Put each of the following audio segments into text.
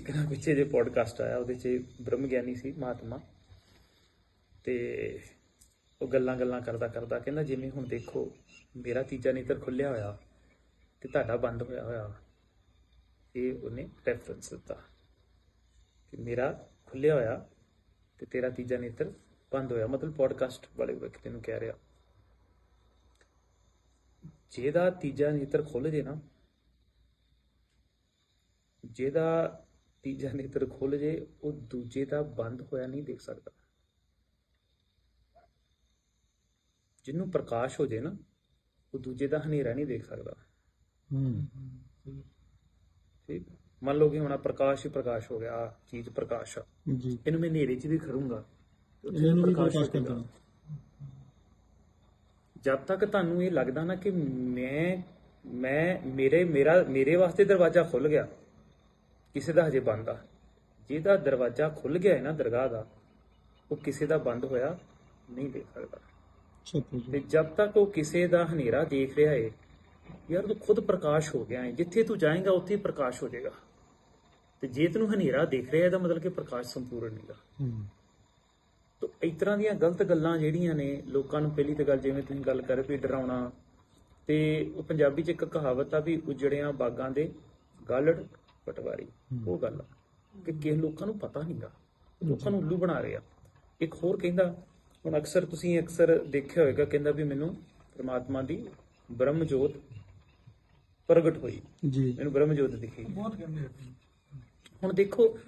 ਇੱਕ ਨਾ ਪਿੱਛੇ ਜੇ ਪੋਡਕਾਸਟ ਆਇਆ, ਉਹਦੇ 'ਚ ਬ੍ਰਹਮ ਗਿਆਨੀ ਸੀ, ਮਹਾਤਮਾ। ਤੇ ਉਹ ਗੱਲਾਂ ਗੱਲਾਂ ਕਰਦਾ ਕਰਦਾ ਕਹਿੰਦਾ, ਜਿਵੇਂ ਹੁਣ ਦੇਖੋ, ਮੇਰਾ ਤੀਜਾ ਨੇਤਰ ਖੁੱਲਿਆ ਹੋਇਆ ਤੇ ਤੁਹਾਡਾ ਬੰਦ ਹੋਇਆ ਹੋਇਆ। ਇਹ ਉਹਨੇ ਰੈਫਰੈਂਸ ਦਿੱਤਾ ਕਿ ਮੇਰਾ ਖੁੱਲਿਆ ਹੋਇਆ ਤੇ ਤੇਰਾ ਤੀਜਾ ਨੇਤਰ ਬੰਦ ਹੋਇਆ। ਮਤਲਬ ਪੋਡਕਾਸਟ ਵਾਲੇ ਵਿਅਕਤੀ ਨੂੰ ਕਹਿ ਰਿਹਾ। ਜਿਹਦਾ ਤੀਜਾ ਨੇਤਰ ਖੁੱਲ ਜੇ ਨਾ, ਜਿਹਦਾ ਤੀਜਾ ਨੇਤਰ ਖੁੱਲ ਜੇ ਉਹ ਦੂਜੇ ਦਾ ਬੰਦ ਹੋਇਆ ਨਹੀਂ ਦੇਖ ਸਕਦਾ। ਜਿਹਨੂੰ ਪ੍ਰਕਾਸ਼ ਹੋ ਜੇ ਨਾ ਉਹ ਦੂਜੇ ਦਾ ਹਨੇਰਾ ਨਹੀਂ ਦੇਖ ਸਕਦਾ। ਹੂੰ। ਠੀਕ? ਮੰਨ ਲਓ ਕਿ ਹੁਣ ਆਹ ਪ੍ਰਕਾਸ਼ ਹੀ ਪ੍ਰਕਾਸ਼ ਹੋ ਗਿਆ ਆਹ ਚੀਜ਼ ਪ੍ਰਕਾਸ਼ ਆ। ਜੀ। ਇਹਨੂੰ ਮੈਂ ਹਨੇਰੇ 'ਚ ਵੀ ਖੜੂੰਗਾ। ਇਹਨੂੰ ਵੀ ਪ੍ਰਕਾਸ਼ ਕਰਦਾ। ਜਦ। ਤੱਕ ਤੁਹਾਨੂੰ ਇਹ ਲੱਗਦਾ ਨਾ ਕਿ ਮੈਂ ਮੈਂ ਮੇਰੇ ਮੇਰਾ ਮੇਰੇ ਵਾਸਤੇ ਦਰਵਾਜ਼ਾ ਖੁੱਲ ਗਿਆ ਕਿਸੇ ਦਾ ਹਜੇ ਬੰਦ ਆ। ਜਿਹਦਾ ਦਰਵਾਜ਼ਾ ਖੁੱਲ ਗਿਆ ਹੈ ਨਾ ਦਰਗਾਹ ਦਾ ਉਹ ਕਿਸੇ ਦਾ ਬੰਦ ਹੋਇਆ ਨਹੀਂ ਦੇਖ ਸਕਦਾ। ਤੇ ਜਦ ਤੱਕ ਉਹ ਕਿਸੇ ਦਾ ਹਨੇਰਾ ਦੇਖ ਰਿਹਾ ਏ ਯਾਰ ਤੂੰ ਖੁਦ ਪ੍ਰਕਾਸ਼ ਹੋ ਗਿਆ ਹੈ ਜਿੱਥੇ ਤੂੰ ਜਾਏਗਾ ਉੱਥੇ ਹੀ ਪ੍ਰਕਾਸ਼ ਹੋ ਜਾਏਗਾ। ਤੇ ਜੇ ਤੈਨੂੰ ਹਨੇਰਾ ਦੇਖ ਰਿਹਾ ਇਹਦਾ ਮਤਲਬ ਕਿ ਪ੍ਰਕਾਸ਼ ਸੰਪੂਰਨ ਨਹੀਂਗਾ ਹੂੰ। ਤੋ ਇਸ ਤਰ੍ਹਾਂ ਦੀਆਂ ਗਲਤ ਗੱਲਾਂ ਜਿਹੜੀਆਂ ਨੇ ਲੋਕਾਂ ਨੂੰ ਪਹਿਲੀ ਤਾਂ ਗੱਲ ਜਿਵੇਂ ਤੁਸੀਂ ਗੱਲ ਕਰ ਰਹੇ ਡਰਾਉਣਾ ਤੇ ਉਹ ਪੰਜਾਬੀ 'ਚ ਇੱਕ ਕਹਾਵਤ ਆ ਵੀ ਉਜੜਿਆਂ ਬਾਗਾਂ ਦੇ ਗਾਲੜ। ਪਟਵਾਰੀ। ਉਹ ਗੱਲ ਕਿ ਕਿਸੇ ਲੋਕਾਂ ਨੂੰ ਪਤਾ ਨਹੀਂਗਾ ਲੋਕਾਂ ਨੂੰ ਉੱਲੂ ਬਣਾ ਰਹੇ ਆ। ਇੱਕ ਹੋਰ ਕਹਿੰਦਾ ਹੁਣ ਅਕਸਰ ਤੁਸੀਂ ਅਕਸਰ ਦੇਖਿਆ ਹੋਵੇਗਾ ਕਹਿੰਦਾ ਵੀ ਮੈਨੂੰ ਪ੍ਰਮਾਤਮਾ ਦੀ ਬ੍ਰਹਮ ਜੋਤ ਪ੍ਰਗਟ ਹੋਈ। ਜੀ। ਮੈਨੂੰ ਬ੍ਰਹਮ ਜੋਤ ਦਿਖੀ। ਬਹੁਤ ਕਹਿੰਦੇ ਹੁਣ ਦੇਖੋ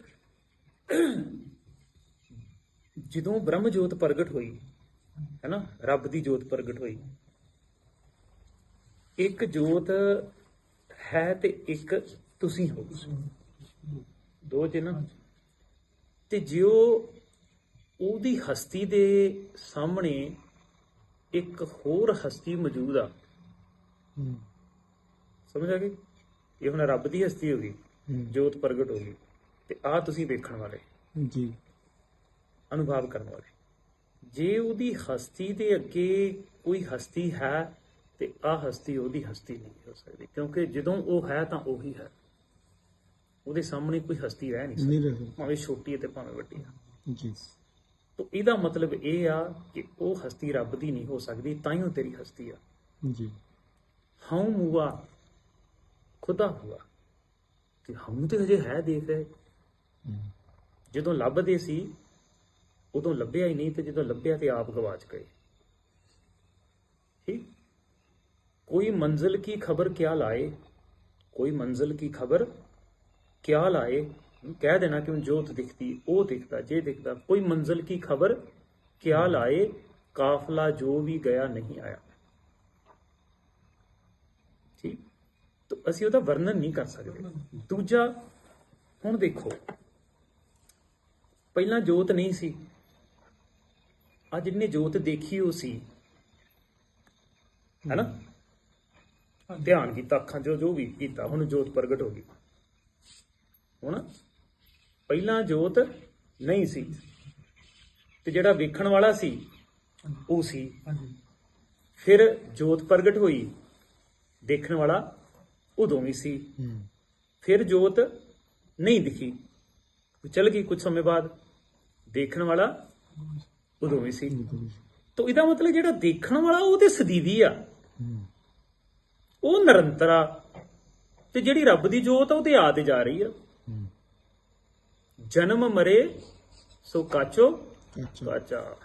ਜਦੋਂ ਬ੍ਰਹਮ ਜੋਤ ਪ੍ਰਗਟ ਹੋਈ ਹੈਨਾ ਰੱਬ ਦੀ ਜੋਤ ਪ੍ਰਗਟ ਹੋਈ ਇੱਕ ਜੋਤ ਹੈ ਤੇ ਇੱਕ ਤੁਸੀਂ ਹੋ ਦੋ ਚ ਨਾ। ਤੇ ਜਿਉ ਉਹਦੀ ਹਸਤੀ ਦੇ ਸਾਹਮਣੇ ਇੱਕ ਹੋਰ ਹਸਤੀ ਮੌਜੂਦ ਆ। ਸਮਝ ਆ ਗਈ? ਇਹ ਹੁਣ ਰੱਬ ਦੀ ਹਸਤੀ ਹੋ ਗਈ ਜੋਤ ਪ੍ਰਗਟ ਹੋ ਗਈ। ਤੇ ਆ ਤੁਸੀਂ ਵੇਖਣ ਵਾਲੇ। ਜੀ। ਅਨੁਭਵ ਕਰਨ ਵਾਲੇ। ਜੇ ਉਹਦੀ ਹਸਤੀ ਦੇ ਅੱਗੇ ਕੋਈ ਹਸਤੀ ਹੈ ਤੇ ਆ ਹਸਤੀ ਉਹਦੀ ਹਸਤੀ ਨਹੀਂ ਹੋ ਸਕਦੀ। ਕਿਉਂਕਿ ਜਦੋਂ ਉਹ ਹੈ ਤਾਂ ਉਹੀ ਹੈ। ਉਹਦੇ ਸਾਹਮਣੇ ਕੋਈ ਹਸਤੀ ਰਹਿ ਨਹੀਂ ਸਕਦੀ। ਨਹੀਂ ਰਹਿ ਭਾਵੇਂ ਛੋਟੀ ਹੈ ਤੇ ਭਾਵੇਂ ਵੱਡੀ ਹੈ। ਜੀ। ਤਾਂ ਇਹਦਾ ਮਤਲਬ ਇਹ ਆ ਕਿ ਉਹ ਹਸਤੀ ਰੱਬ ਦੀ ਨਹੀਂ ਹੋ ਸਕਦੀ ਤਾਂ ਹੀ ਉਹ ਤੇਰੀ ਹਸਤੀ ਆ। ਜੀ। ਹਉ ਮੂਆ ਖੁਦਾ ਹੁਆ ਕਿ ਹਮ ਤੇ ਹਜੇ ਹੈ ਦੇਖ ਰਹੇ ਜਦੋਂ ਲੱਭਦੇ ਸੀ ਉਦੋਂ ਲੱਭਿਆ ਹੀ ਨਹੀਂ ਤੇ ਜਦੋਂ ਲੱਭਿਆ ਤੇ ਆਪ ਗਵਾਚ ਗਏ। ਠੀਕ? ਕੋਈ ਮੰਜ਼ਿਲ ਕੀ ਖਬਰ ਕਿਆ ਲਾਏ? ਕੋਈ ਮੰਜ਼ਿਲ ਕੀ ਖਬਰ ਕਿਆ ਲਾਏ? ਕਹਿ ਦੇਣਾ ਕਿ ਹੁਣ ਜੋਤ ਦਿਖਦੀ ਉਹ ਦਿਖਦਾ ਜੇ ਦਿਖਦਾ ਕੋਈ ਮੰਜ਼ਿਲ ਕੀ ਖਬਰ? ਕਿਆ ਲਾਏ? ਕਾਫਲਾ ਜੋ ਵੀ ਗਿਆ ਨਹੀਂ ਆਇਆ। ਠੀਕ? ਤਾਂ ਅਸੀਂ ਉਹਦਾ ਵਰਣਨ ਨਹੀਂ ਕਰ ਸਕਦੇ। ਦੂਜਾ ਹੁਣ ਦੇਖੋ। ਪਹਿਲਾਂ ਜੋਤ ਨਹੀਂ ਸੀ। ਅੱਜ ਜਿਹਨੇ ਜੋਤ ਦੇਖੀ ਉਹ ਸੀ। ਹੈਨਾ? ਧਿਆਨ ਕੀਤਾ ਅੱਖਾਂ ਜੋ ਜੋ ਵੀ ਕੀਤਾ ਹੁਣ ਜੋਤ ਪ੍ਰਗਟ ਹੋ ਗਈ। ਹੁਣ ਪਹਿਲਾਂ ਜੋਤ ਨਹੀਂ ਸੀ ਤੇ ਜਿਹੜਾ ਵੇਖਣ ਵਾਲਾ ਸੀ ਉਹ ਸੀ। ਹਾਂਜੀ। ਫਿਰ ਜੋਤ ਪ੍ਰਗਟ ਹੋਈ ਦੇਖਣ ਵਾਲਾ ਉਦੋਂ ਵੀ ਸੀ। ਫਿਰ ਜੋਤ ਨਹੀਂ ਦਿਖੀ। ਚਲ ਗਈ ਕੁਝ ਸਮੇਂ ਬਾਅਦ ਦੇਖਣ ਵਾਲਾ ਉਦੋਂ ਵੀ ਸੀ। ਤਾਂ ਇਹਦਾ ਮਤਲਬ ਜਿਹੜਾ ਦੇਖਣ ਵਾਲਾ ਉਹ ਤੇ ਸਦੀਵੀ ਆ। ਉਹ ਨਿਰੰਤਰ ਆ ਤੇ ਜਿਹੜੀ ਰੱਬ ਦੀ ਜੋਤ ਆ ਉਹ ਤੇ ਆ ਤੇ ਜਾ ਰਹੀ ਆ। ਜਨਮ ਮਰੇ ਸੋ ਕਾਚੋ ਕਾਚਾ।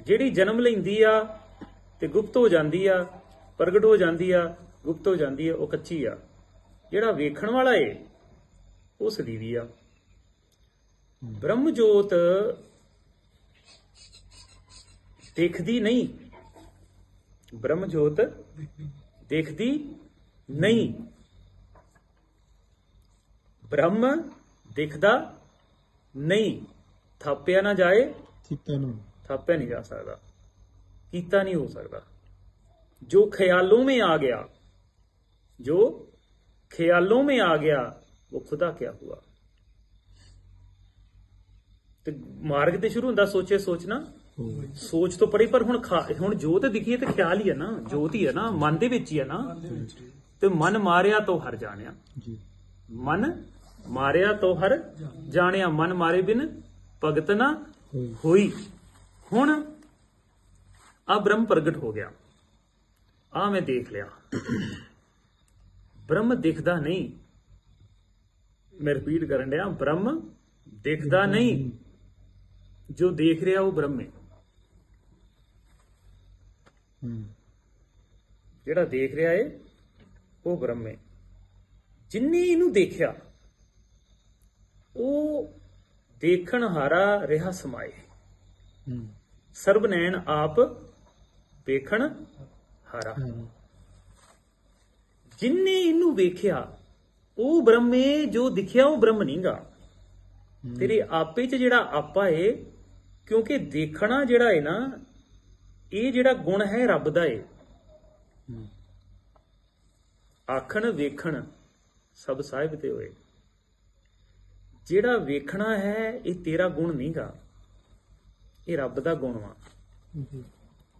ਜਿਹੜੀ ਜਨਮ ਲੈਂਦੀ ਆ ਤੇ ਗੁਪਤ ਹੋ ਜਾਂਦੀ ਆ ਪ੍ਰਗਟ ਹੋ ਜਾਂਦੀ ਆ ਗੁਪਤ ਹੋ ਜਾਂਦੀ ਆ ਉਹ ਕੱਚੀ ਆ। ਜਿਹੜਾ ਵੇਖਣ ਵਾਲਾ ਏ ਉਹ ਸਦੀਵੀ ਆ। ਬ੍ਰਹਮ ਜੋਤ ਦੇਖਦੀ ਨਹੀਂ। ਬ੍ਰਹਮ ਜੋਤ ਦੇਖਦੀ ਨਹੀਂ। ਬ੍ਰਹਮ ਦਿਖਦਾ ਨਹੀਂ ਥਾਪਿਆ ਨਾ ਜਾਏ ਕੀਤਾ ਨੂੰ ਥਾਪਿਆ ਨਹੀਂ ਜਾ ਸਕਦਾ ਕੀਤਾ ਨਹੀਂ ਹੋ ਸਕਦਾ ਜੋ ख्यालों में आ गया जो ख्यालों में आ गया वो खुदा क्या हुआ ਤੇ ਮਾਰਗ ਤੇ ਸ਼ੁਰੂ ਹੁੰਦਾ ਸੋਚੇ ਸੋਚਣਾ ਹੋ ਸੋਚ ਤੋਂ ਪਰੇ ਪਰ ਹੁਣ ਖਾ- ਹੁਣ ਜੋਤ ਦਿਖੀ ਹੈ ਤੇ ਖਿਆਲ ਹੀ ਹੈ ਨਾ ਜੋਤ ਹੀ ਹੈ ਨਾ ਮਨ ਦੇ ਵਿੱਚ ਹੀ ਹੈ ਨਾ ਦੇ ਵਿੱਚ ਤੇ ਮਨ ਮਾਰਿਆ ਤੋਂ ਹਰ ਜਾਣਿਆ ਜੀ ਮਨ ਮਾਰਿਆ ਤੋ ਹਰ ਜਾਣਿਆ ਮਨ ਮਾਰੇ ਬਿਨ ਭਗਤ ਨਾ ਹੋਈ। ਹੁਣ ਆ ਬ੍ਰਹਮ ਪ੍ਰਗਟ ਹੋ ਗਿਆ। ਆ ਮੈਂ ਦੇਖ ਲਿਆ। ਬ੍ਰਹਮ ਦਿਖਦਾ ਨਹੀਂ। ਮੈਂ ਰਿਪੀਟ ਕਰਨ ਡਿਆ, ਬ੍ਰਹਮ ਦਿਖਦਾ ਨਹੀਂ। ਜੋ ਦੇਖ ਰਿਹਾ ਉਹ ਬ੍ਰਹਮ ਹੈ ਜਿਹੜਾ ਦੇਖ ਰਿਹਾ ਏ, ਉਹ ਬ੍ਰਹਮ ਹੈ ਜਿੰਨੇ ਇਹਨੂੰ ਦੇਖਿਆ ਉਹ ਦੇਖਣ ਹਾਰਾ ਰਿਹਾ ਸਮਾਏ। ਹੂੰ। ਸਰਬ ਨੈਣ ਆਪ ਵੇਖਣ ਹਾਰਾ। ਹਾਂ। ਜਿੰਨੇ ਇਹਨੂੰ ਵੇਖਿਆ ਉਹ ਬ੍ਰਹਮੇ ਜੋ ਦਿਖਿਆ ਉਹ ਬ੍ਰਹਮ ਨਹੀਂਗਾ ਤੇਰੇ ਆਪੇ ਚ ਜਿਹੜਾ ਆਪਾ ਏ ਕਿਉਂਕਿ ਦੇਖਣਾ ਜਿਹੜਾ ਏ ਨਾ ਇਹ ਜਿਹੜਾ ਗੁਣ ਹੈ ਰੱਬ ਦਾ ਏ। ਆਖਣ ਵੇਖਣ ਸਭ ਸਾਹਿਬ ਤੇ ਹੋਏ। ਜਿਹੜਾ ਵੇਖਣਾ ਹੈ ਇਹ ਤੇਰਾ ਗੁਣ ਨਹੀਂਗਾ ਇਹ ਰੱਬ ਦਾ ਗੁਣ ਵਾ।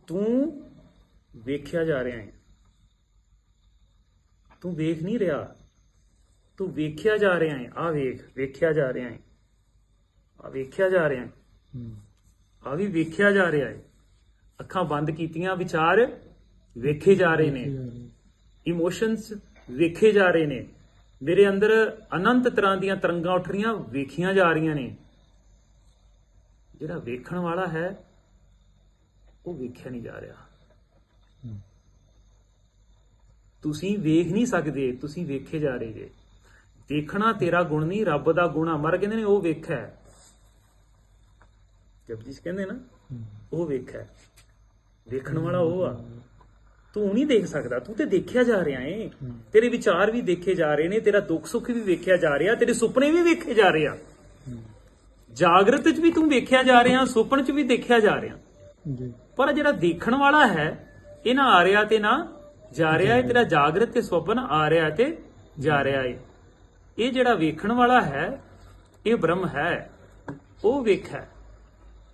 ਤੂੰ ਵੇਖਿਆ ਜਾ ਰਿਹਾ ਹੈ। ਤੂੰ ਵੇਖ ਨਹੀਂ ਰਿਹਾ। ਤੂੰ ਵੇਖਿਆ ਜਾ ਰਿਹਾ ਹੈ। ਆ ਵੇਖ ਵੇਖਿਆ ਜਾ ਰਿਹਾ ਹੈ। ਆ ਵੇਖਿਆ ਜਾ ਰਿਹਾ ਹੂੰ। ਆ ਵੀ ਵੇਖਿਆ ਜਾ ਰਿਹਾ ਹੈ। ਅੱਖਾਂ ਬੰਦ ਕੀਤੀਆਂ ਵਿਚਾਰ ਵੇਖੇ ਜਾ ਰਹੇ ਨੇ। ਇਮੋਸ਼ਨਸ ਵੇਖੇ ਜਾ ਰਹੇ ਨੇ। ਮੇਰੇ ਅੰਦਰ ਅਨੰਤ ਤਰ੍ਹਾਂ ਦੀਆਂ ਤਰੰਗਾਂ ਉੱਠ ਰਹੀਆਂ, ਵੇਖੀਆਂ ਜਾ ਰਹੀਆਂ ਨੇ। ਜਿਹੜਾ ਵੇਖਣ ਵਾਲਾ ਹੈ, ਉਹ ਵੇਖਿਆ ਨਹੀਂ ਜਾ ਰਿਹਾ। ਤੁਸੀਂ ਵੇਖ ਨਹੀਂ ਸਕਦੇ, ਤੁਸੀਂ ਵੇਖੇ ਜਾ ਰਹੇ ਜੇ। ਦੇਖਣਾ ਤੇਰਾ ਗੁਣ ਨਹੀਂ, ਰੱਬ ਦਾ ਗੁਣ ਆ। ਮਰ ਕਹਿੰਦੇ ਨੇ, ਉਹ ਵੇਖਿਆ। ਹੈ। ਜਪਜੀ ਜੀ ਕਹਿੰਦੇ ਨਾ ਉਹ ਵੇਖਿਆ। ਹੈ। ਵੇਖਣ ਵਾਲਾ ਉਹ ਆ। ਤੂੰ ਨਹੀਂ ਦੇਖ ਸਕਦਾ ਤੂੰ ਤੇ ਦੇਖਿਆ ਜਾ ਰਿਹਾ ਏ। ਤੇਰੇ ਵਿਚਾਰ ਵੀ ਦੇਖੇ ਜਾ ਰਹੇ ਨੇ ਤੇਰਾ ਦੁੱਖ ਸੁੱਖ ਵੀ ਵੇਖਿਆ ਜਾ ਰਿਹਾ ਤੇਰੇ ਸੁਪਨੇ ਵੀ ਵੇਖੇ ਜਾ ਰਹੇ ਆ। ਜਾਗਰਤ 'ਚ ਵੀ ਤੂੰ ਵੇਖਿਆ ਜਾ ਰਿਹਾ ਸੁਪਨ 'ਚ ਵੀ ਦੇਖਿਆ ਜਾ ਰਿਹਾ। ਜੀ। ਪਰ ਜਿਹੜਾ ਦੇਖਣ ਵਾਲਾ ਹੈ ਇਹ ਨਾ ਆ ਰਿਹਾ ਤੇ ਨਾ ਜਾ ਰਿਹਾ ਹੈ ਤੇਰਾ ਜਾਗਰਤ ਤੇ ਸੁਪਨ ਆ ਰਿਹਾ ਤੇ ਜਾ ਰਿਹਾ ਹੈ ਇਹ ਜਿਹੜਾ ਵੇਖਣ ਵਾਲਾ ਹੈ ਇਹ ਬ੍ਰਹਮ ਹੈ ਉਹ ਵੇਖੈ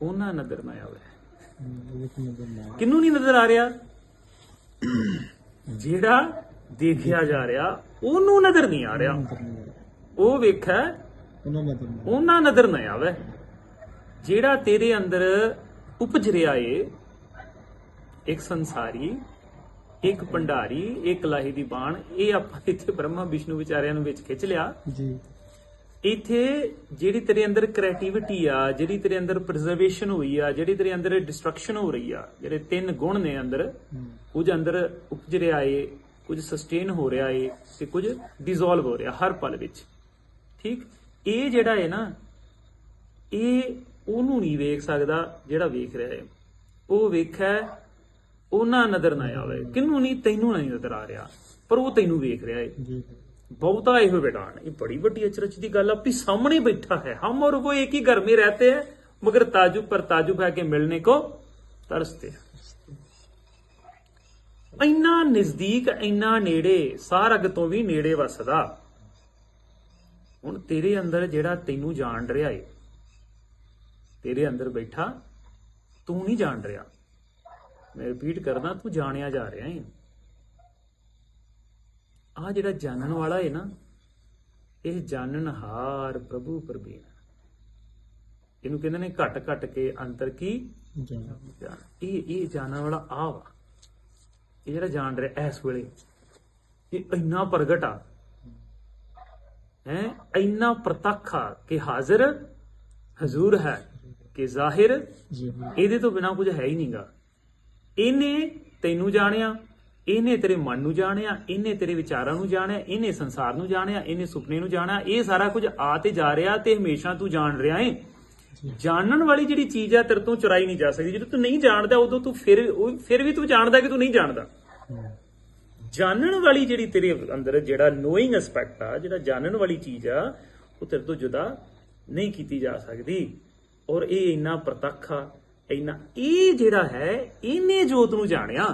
ਉਹਨਾਂ ਨਜ਼ਰ ਨਾ ਆਵੇ। ਕਿੰਨੂੰ ਨਹੀਂ ਨਜ਼ਰ ਆ ਰਿਹਾ? ਜਿਹੜਾ ਦੇਖਿਆ ਜਾ ਰਿਹਾ ਉਹਨੂੰ ਨਜ਼ਰ ਨਹੀਂ ਆ ਰਿਹਾ। ਉਹ ਵੇਖੈ ਉਹਨਾਂ ਨਜ਼ਰ ਨਾ ਉਹਨਾਂ ਨਜ਼ਰ ਨਾ ਆਵੇ। ਜਿਹੜਾ ਤੇਰੇ ਅੰਦਰ ਉਪਜ ਰਿਹਾ ਏ ਇੱਕ ਸੰਸਾਰੀ ਇੱਕ ਭੰਡਾਰੀ ਇੱਕ ਲਾਹੀ ਦੀ ਬਾਣ ਇਹ ਆਪਾਂ ਇੱਥੇ ਬ੍ਰਹਮਾ ਵਿਸ਼ਨੂੰ ਵਿਚਾਰਿਆਂ ਨੂੰ ਵਿੱਚ ਖਿੱਚ ਲਿਆ। ਜੀ। ਇੱਥੇ ਜਿਹੜੀ ਤੇਰੇ ਅੰਦਰ ਕ੍ਰੀਏਟੀਵਿਟੀ ਆ ਜਿਹੜੀ ਤੇਰੇ ਅੰਦਰ ਪ੍ਰੀਜ਼ਰਵੇਸ਼ਨ ਹੋਈ ਆ ਜਿਹੜੀ ਤੇਰੇ ਅੰਦਰ ਡਿਸਟਰਕਸ਼ਨ ਹੋ ਰਹੀ ਆ ਜਿਹੜੇ ਤਿੰਨ ਗੁਣ ਨੇ ਅੰਦਰ ਹੂੰ। ਕੁਝ ਅੰਦਰ ਉਪਜ ਰਿਹਾ ਏ ਕੁਝ ਸਸਟੇਨ ਹੋ ਰਿਹਾ ਏ ਤੇ ਕੁਝ ਡਿਸੋਲਵ ਹੋ ਰਿਹਾ ਹਰ ਪਲ ਵਿੱਚ। ਠੀਕ? ਇਹ ਜਿਹੜਾ ਏ ਨਾ ਇਹ ਉਹਨੂੰ ਨਹੀਂ ਵੇਖ ਸਕਦਾ ਜਿਹੜਾ ਵੇਖ ਰਿਹਾ ਏ। ਉਹ ਵੇਖੈ ਉਹਨਾਂ ਨਜ਼ਰ ਨਾ ਆਵੇ। ਕਿੰਨੂੰ ਨਹੀਂ ਤੈਨੂੰ ਨਹੀਂ ਨਜ਼ਰ ਆ ਰਿਹਾ ਪਰ ਉਹ ਤੈਨੂੰ ਵੇਖ ਰਿਹਾ ਏ। ਜੀ। ਬਹੁਤਾ ਇਹੋ ਵਿਡਾਨ ਇਹ ਬੜੀ ਵੱਡੀ ਅਚਰਚ ਦੀ ਗੱਲ ਆਪਣੀ ਸਾਹਮਣੇ ਬੈਠਾ ਹੈ। ਹਮ ਔਰ ਉਹ ਇੱਕ ਹੀ ਘਰ ਮੇ ਰਹਤੇ ਹੈ, ਮਗਰ ਤਾਜੂ ਪਰ ਤਾਜੂ ਹੈ ਕੇ ਮਿਲਨੇ ਕੋ ਤਰਸਤੇ ਇੰਨਾ ਨਜ਼ਦੀਕ, ਇੰਨਾ ਨੇੜੇ, ਸਾਰਗ ਤੋਂ ਵੀ ਨੇੜੇ ਵਸਦਾ। ਹੁਣ ਤੇਰੇ ਅੰਦਰ ਜਿਹੜਾ ਤੈਨੂੰ ਜਾਣ ਰਿਹਾ ਏ, ਤੇਰੇ ਅੰਦਰ ਬੈਠਾ, ਤੂੰ ਨਹੀਂ ਜਾਣ ਰਿਹਾ। ਮੈਂ ਰਿਪੀਟ ਕਰਦਾ, ਤੂੰ ਜਾਣਿਆ ਜਾ ਰਿਹਾ ਏ। ਆ ਜਿਹੜਾ ਜਾਣਨ ਵਾਲਾ ਏ ਨਾ ਇਹ ਜਾਣਨਹਾਰ ਪ੍ਰਭੂ ਪ੍ਰਬੀਨ। ਇਹਨੂੰ ਕਹਿੰਦੇ ਨੇ ਘਟ ਘਟ ਕੇ ਅੰਤਰ ਕੀ? ਜਾਣਾ। ਇਹ ਇਹ ਜਾਣਨ ਵਾਲਾ ਆ ਵਾ। ਇਹ ਜਿਹੜਾ ਜਾਣ ਰਿਹਾ ਇਸ ਵੇਲੇ ਇਹ ਇੰਨਾ ਪ੍ਰਗਟ ਆ। ਹੈ? ਇੰਨਾ ਪ੍ਰਤੱਖ ਆ ਕਿ ਹਾਜ਼ਰ ਹਜ਼ੂਰ ਹੈ ਕਿ ਜ਼ਾਹਿਰ। ਜੀ ਹਾਂ। ਇਹਦੇ ਤੋਂ ਬਿਨਾ ਕੁਝ ਹੈ ਹੀ ਨਹੀਂਗਾ ਇਹਨੇ ਤੈਨੂੰ ਜਾਣਿਆ ਇਹਨੇ ਤੇਰੇ ਮਨ ਨੂੰ ਜਾਣਿਆ ਇਹਨੇ ਤੇਰੇ ਵਿਚਾਰਾਂ ਨੂੰ ਜਾਣਿਆ ਇਹਨੇ ਸੰਸਾਰ ਨੂੰ ਜਾਣਿਆ ਇਹਨੇ ਸੁਪਨੇ ਨੂੰ ਜਾਣਿਆ ਇਹ ਸਾਰਾ ਕੁਝ ਆ ਤੇ ਜਾ ਰਿਹਾ ਤੇ ਹਮੇਸ਼ਾ ਤੂੰ ਜਾਣ ਰਿਹਾ ਏ। ਜਾਣਨ ਵਾਲੀ ਜਿਹੜੀ ਚੀਜ਼ ਆ ਤੇਰੇ ਤੋਂ ਚੁਰਾਈ ਨਹੀਂ ਜਾ ਸਕਦੀ। ਜਦੋਂ ਤੂੰ ਨਹੀਂ ਜਾਣਦਾ ਉਦੋਂ ਤੂੰ ਫਿਰ ਫਿਰ ਵੀ ਤੂੰ ਜਾਣਦਾ ਕਿ ਤੂੰ ਨਹੀਂ ਜਾਣਦਾ। ਜਾਣਨ ਵਾਲੀ ਜਿਹੜੀ ਤੇਰੇ ਅੰਦਰ ਜਿਹੜਾ ਨੋਇੰਗ ਐਸਪੈਕਟ ਆ ਜਿਹੜਾ ਜਾਣਨ ਵਾਲੀ ਚੀਜ਼ ਆ ਉਹ ਤੇਰੇ ਤੋਂ ਜੁਦਾ ਨਹੀਂ ਕੀਤੀ ਜਾ ਸਕਦੀ। ਔਰ ਇਹ ਇੰਨਾ ਪ੍ਰਤੱਖ ਆ ਇੰਨਾ ਇਹ ਜਿਹੜਾ ਹੈ ਇਹਨੇ ਜੋਤ ਨੂੰ ਜਾਣਿਆ।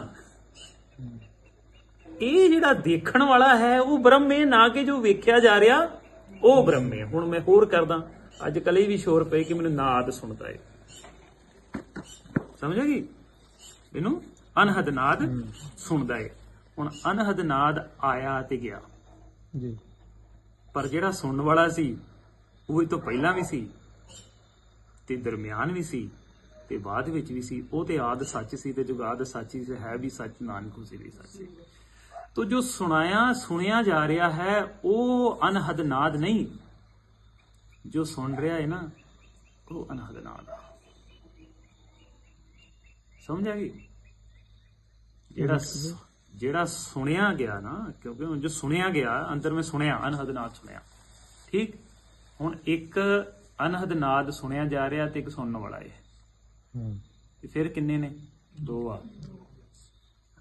ਇਹ ਜਿਹੜਾ ਦੇਖਣ ਵਾਲਾ ਹੈ ਉਹ ਬ੍ਰਹਮ ਹੈ ਨਾ ਕਿ ਜੋ ਵੇਖਿਆ ਜਾ ਰਿਹਾ ਉਹ ਬ੍ਰਹਮ। ਹੈ ਹੁਣ ਮੈਂ ਹੋਰ ਕਰਦਾ। ਅੱਜ ਕੱਲ੍ਹ ਵੀ ਸ਼ੋਰ ਪਏ ਕਿ ਮੈਨੂੰ ਨਾਦ ਸੁਣਦਾ ਹੈ ਸਮਝ ਗਈ? ਇਹਨੂੰ ਅਨਹਦ ਨਾਦ ਸੁਣਦਾ ਹੈ ਹੁਣ ਅਨਹਦ ਨਾਦ ਆਇਆ ਤੇ ਗਿਆ। ਜੀ। ਪਰ ਜਿਹੜਾ ਸੁਣਨ ਵਾਲਾ ਸੀ ਉਹ ਇਹ ਤੋਂ ਪਹਿਲਾਂ ਵੀ ਸੀ ਤੇ ਦਰਮਿਆਨ ਵੀ ਸੀ। ਤੇ ਬਾਅਦ ਵਿੱਚ ਵੀ ਸੀ ਉਹ ਤੇ ਆਦ ਸੱਚ ਸੀ ਤੇ ਜੁਗਾਦ ਸੱਚੀ ਸੀ ਹੈ ਵੀ ਸੱਚ ਨਾਨਕ ਉਸੇ ਵੀ ਸੱਚ ਸੀ ਤੋ ਜੋ ਸੁਣਾਇਆ ਸੁਣਿਆ ਜਾ ਰਿਹਾ ਹੈ ਉਹ ਅਨਹਦ ਨਾਦ ਨਹੀਂ। ਜੋ ਸੁਣ ਰਿਹਾ ਹੈ ਨਾ ਉਹ ਅਨਹਦ ਨਾਦ ਆ। ਸਮਝ ਆ ਗਈ? ਜਿਹੜਾ ਜਿਹੜਾ ਸੁਣਿਆ ਗਿਆ ਨਾ ਕਿਉਂਕਿ ਹੁਣ ਜੋ ਸੁਣਿਆ ਗਿਆ ਅੰਦਰ ਮੈਂ ਸੁਣਿਆ ਅਨਹਦ ਨਾਦ ਸੁਣਿਆ। ਠੀਕ? ਹੁਣ ਇੱਕ ਅਨਹਦ ਨਾਦ ਸੁਣਿਆ ਜਾ ਰਿਹਾ ਤੇ ਇੱਕ ਸੁਣਨ ਵਾਲਾ ਹੈ। ਹੂੰ। ਤੇ ਫਿਰ ਕਿੰਨੇ ਨੇ? ਦੋ ਆ।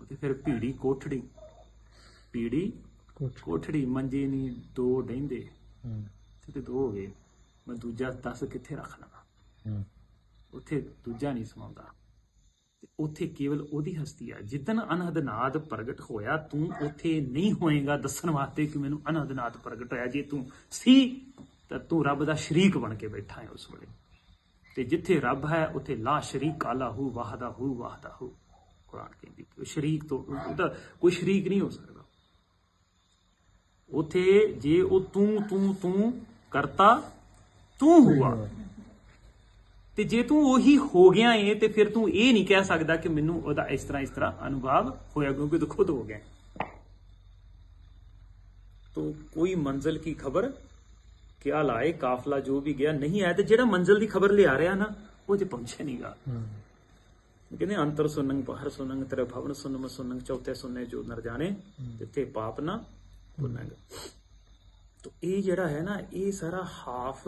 ਤੇ ਫਿਰ ਭੀੜੀ ਕੋਠੜੀ। ਭੀੜੀ ਕੋਠ ਕੋਠੜੀ ਮੰਜੇ ਨਹੀਂ ਦੋ ਡੈਂਦੇ ਹੂੰ। ਤੇ ਦੋ ਹੋ ਗਏ। ਮੈਂ ਦੂਜਾ 10 ਕਿੱਥੇ ਰੱਖ ਲਵਾਂ ਹੂੰ। ਉੱਥੇ ਦੂਜਾ ਨਹੀਂ ਸਮਾਉਂਦਾ। ਤੇ ਉੱਥੇ ਕੇਵਲ ਉਹਦੀ ਹਸਤੀ ਆ। ਜਿੱਦਨ ਅਨਹਦ ਨਾਦ ਪ੍ਰਗਟ ਹੋਇਆ ਤੂੰ ਉੱਥੇ ਨਹੀਂ ਹੋਏਗਾ ਦੱਸਣ ਵਾਸਤੇ ਕਿ ਮੈਨੂੰ ਅਨਹਦ ਨਾਦ ਪ੍ਰਗਟ ਹੋਇਆ। ਜੇ ਤੂੰ ਸੀ ਤਾਂ ਤੂੰ ਰੱਬ ਦਾ ਸ਼ਰੀਕ ਬਣ ਕੇ ਬੈਠਾ ਹੈ ਉਸ ਵੇਲੇ। ਤੇ ਜਿੱਥੇ ਰੱਬ ਹੈ, ਉਥੇ ਲਾ ਸ਼ਰੀਕ ਅਲਾਹੂ ਵਾਹਦਾਹੂ ਵਾਹਦਾਹੂ ਕੁਰਾਨ ਕਹਿੰਦੀ ਕਿ ਸ਼ਰੀਕ ਤੋਂ ਉਹਦਾ ਕੋਈ ਸ਼ਰੀਕ ਨਹੀਂ ਹੋ ਸਕਦਾ। ਉਥੇ ਜੇ ਉਹ ਤੂੰ ਤੂੰ ਤੂੰ ਕਰਤਾ, ਤੂੰ ਹੁਆ। ਤੇ ਜੇ ਤੂੰ ਉਹੀ ਹੋ ਗਿਆ ਏ, ਤੇ ਫਿਰ ਤੂੰ ਇਹ ਨਹੀਂ ਕਹਿ ਸਕਦਾ ਕਿ ਮੈਨੂੰ ਉਹਦਾ ਇਸ ਤਰ੍ਹਾਂ ਇਸ ਤਰ੍ਹਾਂ ਅਨੁਭਵ ਹੋਇਆ, ਕਿਉਂਕਿ ਤੂੰ ਖੁਦ ਹੋ ਗਿਆ। ਤੂੰ ਕੋਈ ਮੰਜ਼ਲ ਕੀ ਖਬਰ ਕਿਆ ਲਾਏ ਕਾਫਲਾ ਜੋ ਵੀ ਗਿਆ ਨਹੀਂ ਆਇਆ ਤੇ ਜਿਹੜਾ ਮੰਜ਼ਲ ਦੀ ਖਬਰ ਲਿਆ ਰਿਹਾ ਨਾ ਉਹ ਤੇ ਪਹੁੰਚਿਆ ਨਹੀਂਗਾ ਕਹਿੰਦੇ ਅੰਤਰ ਸੁਨੰਗ ਬਾਹਰ ਸੁਨੰਗ ਤੇਰੇ ਭਵਨ ਸੁਨਮ ਸੁਨੰਗ ਚੌਥੇ ਸੁਨੇ ਜੋ ਨਰ ਜਾਣੇ ਜਿੱਥੇ ਪਾਪ ਨਾ ਪੁਨੰਗ। ਤੋ ਇਹ ਜਿਹੜਾ ਹੈ ਨਾ ਇਹ ਸਾਰਾ ਹਾਫ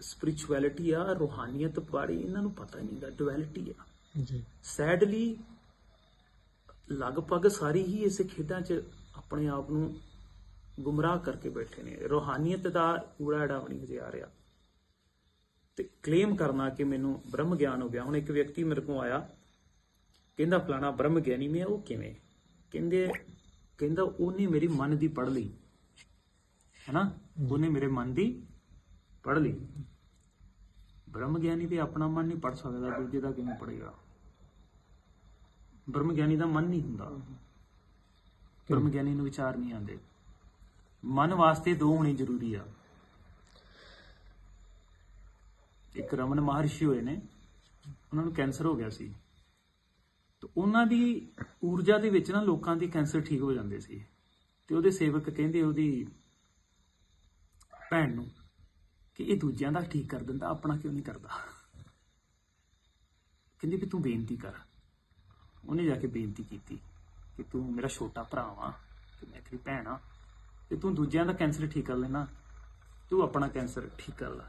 ਸਪਿਰਚੁਅਲਿਟੀ ਆ ਰੋਹਾਨੀਅਤ ਬਾਰੇ ਇਹਨਾਂ ਨੂੰ ਪਤਾ ਨਹੀਂਗਾ ਡੁਐਲਿਟੀ ਆ। ਜੀ। ਸੈਡਲੀ ਲਗਭਗ ਸਾਰੀ ਹੀ ਇਸ ਖੇਡਾਂ 'ਚ ਆਪਣੇ ਆਪ ਨੂੰ ਗੁੰਮਰਾਹ ਕਰਕੇ ਬੈਠੇ ਨੇ। ਰੋਹਾਨੀਅਤ ਦਾ ਕੂੜਾ ੜਾ ਬਣੀ ਹਜੇ ਆ ਰਿਹਾ। ਤੇ ਕਲੇਮ ਕਰਨਾ ਕਿ ਮੈਨੂੰ ਬ੍ਰਹਮ ਗਿਆਨ ਹੋ ਗਿਆ। ਹੁਣ ਇੱਕ ਵਿਅਕਤੀ ਮੇਰੇ ਕੋਲ ਆਇਆ। ਕਹਿੰਦਾ ਫਲਾਣਾ ਬ੍ਰਹਮ ਗਿਆਨੀ ਮੈਂ ਉਹ ਕਿਵੇਂ? ਕਹਿੰਦੇ ਕਹਿੰਦਾ ਉਹਨੇ ਮੇਰੀ ਮਨ ਦੀ ਪੜ ਲਈ। ਹੈਨਾ? ਉਹਨੇ ਮੇਰੇ ਮਨ ਦੀ ਪੜ ਲਈ। ਬ੍ਰਹਮ ਗਿਆਨੀ ਤੇ ਆਪਣਾ ਮਨ ਨਹੀਂ ਪੜ ਸਕਦਾ ਦੂਜੇ ਦਾ ਕਿਵੇਂ ਪੜੇਗਾ ਬ੍ਰਹਮ ਗਿਆਨੀ ਦਾ ਮਨ ਨਹੀਂ ਹੁੰਦਾ। ਬ੍ਰਹਮ ਗਿਆਨੀ ਨੂੰ ਵਿਚਾਰ ਨਹੀਂ ਆਉਂਦੇ। ਮਨ ਵਾਸਤੇ ਦੋ ਹੋਣੀ ਜ਼ਰੂਰੀ ਆ। ਇੱਕ ਰਮਨ ਮਹਰਸ਼ੀ ਹੋਏ ਨੇ, ਉਹਨਾਂ ਨੂੰ ਕੈਂਸਰ ਹੋ ਗਿਆ ਸੀ। ਤੇ ਉਹਨਾਂ ਦੀ ਊਰਜਾ ਦੇ ਵਿੱਚ ਨਾ ਲੋਕਾਂ ਦੇ ਕੈਂਸਰ ਠੀਕ ਹੋ ਜਾਂਦੇ ਸੀ। ਤੇ ਉਹਦੇ ਸੇਵਕ ਕਹਿੰਦੇ ਉਹਦੀ ਭੈਣ ਨੂੰ ਕਿ ਇਹ ਦੂਜਿਆਂ ਦਾ ਠੀਕ ਕਰ ਦਿੰਦਾ, ਆਪਣਾ ਕਿਉਂ ਨਹੀਂ ਕਰਦਾ? ਕਹਿੰਦੀ ਵੀ ਤੂੰ ਬੇਨਤੀ ਕਰ। ਉਹਨੇ ਜਾ ਕੇ ਬੇਨਤੀ ਕੀਤੀ ਕਿ ਤੂੰ ਮੇਰਾ ਛੋਟਾ ਭਰਾ ਵਾ ਤੇ ਮੈਂ ਤੇਰੀ ਭੈਣ ਆ। ਤੇ ਤੂੰ ਦੂਜਿਆਂ ਦਾ ਕੈਂਸਰ ਠੀਕ ਕਰ ਲੈਣਾ। ਤੂੰ ਆਪਣਾ ਕੈਂਸਰ ਠੀਕ ਕਰ ਲੈ।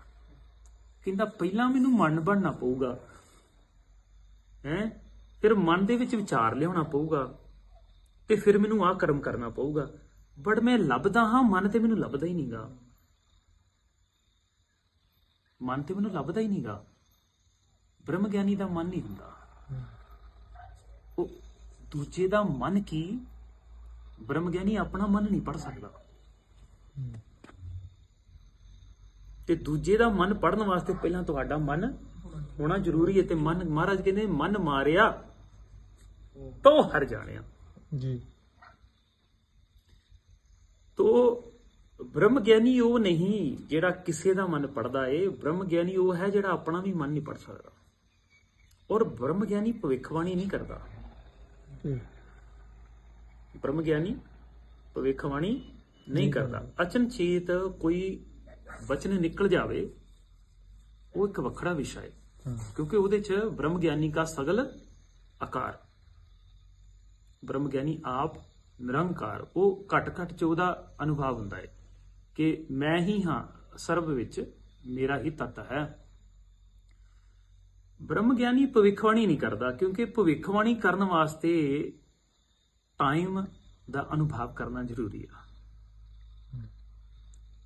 ਕਹਿੰਦਾ ਪਹਿਲਾਂ ਮੈਨੂੰ ਮਨ ਬਣਨਾ ਪਊਗਾ। ਹੈ? ਫਿਰ ਮਨ ਦੇ ਵਿੱਚ ਵਿਚਾਰ ਲਿਆਉਣਾ ਪਊਗਾ। ਤੇ ਫਿਰ ਮੈਨੂੰ ਆਹ ਕਰਮ ਕਰਨਾ ਪਊਗਾ। ਬਟ ਮੈਂ ਲੱਭਦਾ ਹਾਂ, ਮਨ ਤੇ ਮੈਨੂੰ ਲੱਭਦਾ ਹੀ ਨਹੀਂਗਾ। ਮਨ ਤੇ ਮੈਨੂੰ ਲੱਭਦਾ ਹੀ ਨਹੀਂਗਾ। ਬ੍ਰਹਮ ਗਿਆਨੀ ਦਾ ਮਨ ਨਹੀਂ ਹੁੰਦਾ। ਉਹ ਦੂਜੇ ਦਾ ਮਨ ਕੀ? ਬ੍ਰਹਮ ਗਿਆਨੀ ਆਪਣਾ ਮਨ ਨਹੀਂ ਪੜ ਸਕਦਾ। ਤੇ ਦੂਜੇ ਦਾ ਮਨ ਪੜਨ ਵਾਸਤੇ ਪਹਿਲਾਂ ਤੁਹਾਡਾ ਮਨ ਹੋਣਾ ਜ਼ਰੂਰੀ ਹੈ ਤੇ ਮਨ ਮਹਾਰਾਜ ਕਹਿੰਦੇ ਮਨ ਮਾਰਿਆ ਤੋ ਹਰ ਜਾਣਿਆ। ਜੀ। ਤੋ ਬ੍ਰਹਮ ਗਿਆਨੀ ਉਹ ਨਹੀਂ ਜਿਹੜਾ ਕਿਸੇ ਦਾ ਮਨ ਪੜਦਾ ਏ ਬ੍ਰਹਮ ਗਿਆਨੀ ਉਹ ਹੈ ਜਿਹੜਾ ਆਪਣਾ ਵੀ ਮਨ ਨਹੀਂ ਪੜ ਸਕਦਾ। ਔਰ ਬ੍ਰਹਮ ਗਿਆਨੀ ਭਵਿੱਖਬਾਣੀ ਨਹੀਂ ਕਰਦਾ। ਬ੍ਰਹਮ ਗਿਆਨੀ ਭਵਿੱਖਬਾਣੀ ਨਹੀਂ ਕਰਦਾ। ਅਚਨਚੇਤ ਕੋਈ ਬਚਨ ਨਿਕਲ ਜਾਵੇ ਉਹ ਇੱਕ ਵੱਖਰਾ ਵਿਸ਼ਾ ਹੈ। ਹਾਂ। ਕਿਉਂਕਿ ਉਹਦੇ ਚ ਬ੍ਰਹਮ ਗਿਆਨੀ ਦਾ ਸਗਲ ਆਕਾਰ ਬ੍ਰਹਮ ਗਿਆਨੀ ਆਪ ਨਿਰੰਕਾਰ ਉਹ ਘਟ ਘਟ ਚ ਉਹਦਾ ਅਨੁਭਵ ਹੁੰਦਾ ਹੈ ਕਿ ਮੈਂ ਹੀ ਹਾਂ ਸਰਬ ਵਿੱਚ ਮੇਰਾ ਹੀ ਤਤ ਹੈ। ਬ੍ਰਹਮ ਗਿਆਨੀ ਭਵਿੱਖਬਾਣੀ ਨਹੀਂ ਕਰਦਾ ਕਿਉਂਕਿ ਭਵਿੱਖਬਾਣੀ ਕਰਨ ਵਾਸਤੇ ਟਾਈਮ ਦਾ ਅਨੁਭਵ ਕਰਨਾ ਜ਼ਰੂਰੀ ਆ।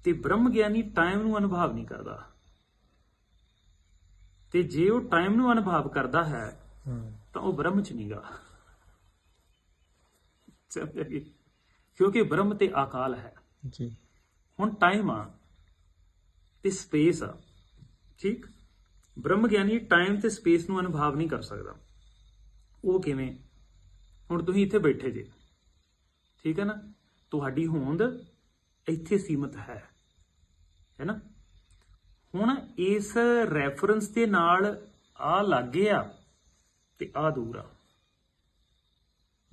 ਤੇ ਬ੍ਰਹਮ ਗਿਆਨੀ ਟਾਈਮ ਨੂੰ ਅਨੁਭਵ ਨਹੀਂ ਕਰਦਾ। ਤੇ ਜੇ ਉਹ ਟਾਈਮ ਨੂੰ ਅਨੁਭਵ ਕਰਦਾ ਹੈ ਤਾਂ ਉਹ ਬ੍ਰਹਮ ਚ ਨਹੀਂਗਾ ਕਿਉਂਕਿ ਬ੍ਰਹਮ ਤੇ ਆਕਾਲ ਹੈ। ਜੀ। ਹੁਣ ਟਾਈਮ ਆ ਤੇ ਸਪੇਸ ਆ। ਠੀਕ? ਬ੍ਰਹਮ ਗਿਆਨੀ ਟਾਈਮ ਤੇ ਸਪੇਸ ਨੂੰ ਅਨੁਭਵ ਨਹੀਂ ਕਰ ਸਕਦਾ। ਉਹ ਕਿਵੇਂ? ਹੁਣ ਤੁਸੀਂ ਇੱਥੇ ਬੈਠੇ ਜੇ। ਠੀਕ ਹੈ ਨਾ? ਤੁਹਾਡੀ ਹੋਂਦ ਇੱਥੇ ਸੀਮਤ ਹੈ। ਹੈ ਨਾ? ਹੁਣ ਇਸ ਰੈਫਰੈਂਸ ਦੇ ਨਾਲ ਆ ਲੱਗੇ ਆ ਤੇ ਆ ਦੂਰ ਆ।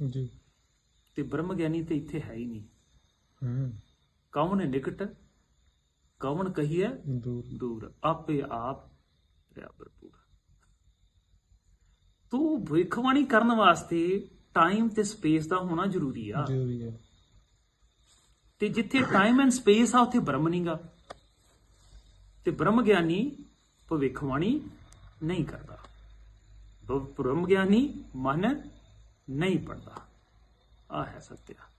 ਜੀ। ਤੇ ਬ੍ਰਹਮ ਗਿਆਨੀ ਤੇ ਇੱਥੇ ਹੈ ਹੀ ਨਹੀਂ। ਹੂੰ। ਕੌਣ ਨਿਕਟ? ਕੌਣ ਕਹੀਏ ਦੂਰ। ਦੂਰ। ਆਪੇ ਆਪ ਬਰਾਬਰ ਪੂਰਾ ਤੂੰ ਭਵਿੱਖਬਾਣੀ ਕਰਨ ਵਾਸਤੇ ਟਾਈਮ ਤੇ ਸਪੇਸ ਦਾ ਹੋਣਾ ਜ਼ਰੂਰੀ ਆ। ਜ਼ਰੂਰੀ ਹੈ ਤੇ ਜਿੱਥੇ ਟਾਈਮ ਐਂਡ ਸਪੇਸ ਆ ਉੱਥੇ ਬ੍ਰਹਮ ਨਹੀਂਗਾ ਤੇ ਬ੍ਰਹਮ ਗਿਆਨੀ ਭਵਿੱਖਬਾਣੀ ਨਹੀਂ ਕਰਦਾ। ਬ੍ਰਹਮ ਗਿਆਨੀ ਮਨ ਨਹੀਂ ਪੜਦਾ ਆ ਹੈ ਸਤਿਆ